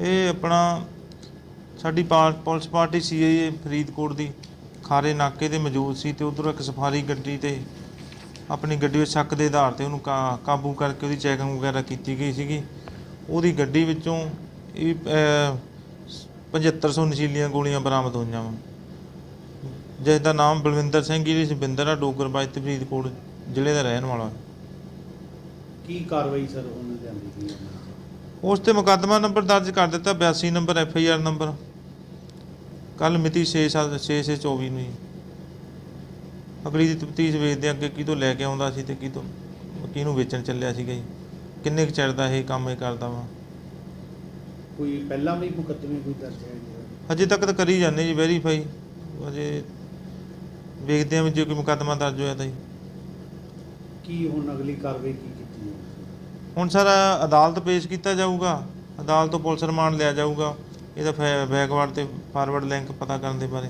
ਇਹ ਆਪਣਾ ਸਾਡੀ ਪਾ- ਪੁਲਿਸ ਪਾਰਟੀ ਸੀਆਈਏ ਫਰੀਦਕੋਟ ਦੀ ਖਾਰੇ ਨਾਕੇ ਤੇ ਮੌਜੂਦ ਸੀ ਤੇ ਉਧਰੋਂ ਇੱਕ ਸਫਾਰੀ ਗੱਡੀ ਤੇ ਆਪਣੀ ਗੱਡੀ ਵਿੱਚ ਸ਼ੱਕ ਦੇ ਆਧਾਰ ਤੇ ਉਹਨੂੰ ਕਾ- ਕਾਬੂ ਕਰਕੇ ਉਹਦੀ ਚੈਕਿੰਗ ਵਗੈਰਾ ਕੀਤੀ ਗਈ ਸੀਗੀ। ਉਹਦੀ ਗੱਡੀ ਵਿੱਚੋਂ ਇਹ ਅਹ, 7500 ਨਸ਼ੀਲੀਆਂ ਗੋਲੀਆਂ ਬਰਾਮਦ ਹੋਈਆਂ ਵਾ। ਜਿਸ ਦਾ ਨਾਮ ਬਲਵਿੰਦਰ ਸਿੰਘ ਜੀ ਸੁਬਿੰਦਰ ਆ ਡੋਗਰ ਬਾਈ ਤੇ ਫਰੀਦਕੋਟ ਜ਼ਿਲ੍ਹੇ ਦਾ ਰਹਿਣ ਵਾਲਾ। ਕੀ ਕਾਰਵਾਈ ਸਰ ਉਹਨਾਂ ਦੇ ਆਂਦੀ ਉਸ ਤੇ ਮੁਕੱਦਮਾ ਨੰਬਰ ਦਰਜ ਕਰ ਦਿੱਤਾ 82 number F I R number. ਕੱਲ ਮਿਤੀ 6 7 6 6 24 ਨੂੰ ਅਗਲੀ ਦੀ ਤਫਤੀਸ਼ ਵੇਚਦੇ ਅੱਗੇ ਕਿਹਤੋਂ ਲੈ ਕੇ ਆਉਂਦਾ ਸੀ ਤੇ ਕਿਹਤੋਂ ਕਿਹਨੂੰ ਵੇਚਣ ਚੱਲਿਆ ਸੀਗਾ ਜੀ। ਕਿੰਨੇ ਕੁ ਚਿਰ ਦਾ ਇਹ ਕੰਮ ਇਹ ਕਰਦਾ ਵਾ। ਕੋਈ ਪਹਿਲਾਂ ਵੀ ਮੁਕੱਦਮੇ ਕੋਈ ਦਰਜ ਹੈ ਅਜੇ ਤੱਕ ਤਾਂ ਕਰੀ ਜਾਂਦੇ ਜੀ ਵੈਰੀਫਾਈ। ਅਜੇ ਵੇਖਦੇ ਹਾਂ ਵੀ ਜੇ ਕੋਈ ਮੁਕੱਦਮਾ ਦਰਜ ਹੋਇਆ ਤਾਂ ਜੀ। ਕੀ ਹੁਣ ਅਗਲੀ ਕਾਰਵਾਈ ਕੀ ਕੀਤੀ ਹੈ ਹੁਣ ਸਰ ਅਦਾਲਤ ਪੇਸ਼ ਕੀਤਾ ਜਾਊਗਾ, ਅਦਾਲਤ ਤੋਂ ਪੁਲਿਸ ਰਿਮਾਂਡ ਲਿਆ ਜਾਊਗਾ। ਇਹਦਾ ਬੈਕਵਰਡ ਤੇ ਫਾਰਵਰਡ ਲਿੰਕ ਪਤਾ ਕਰਨ ਦੇ ਬਾਰੇ।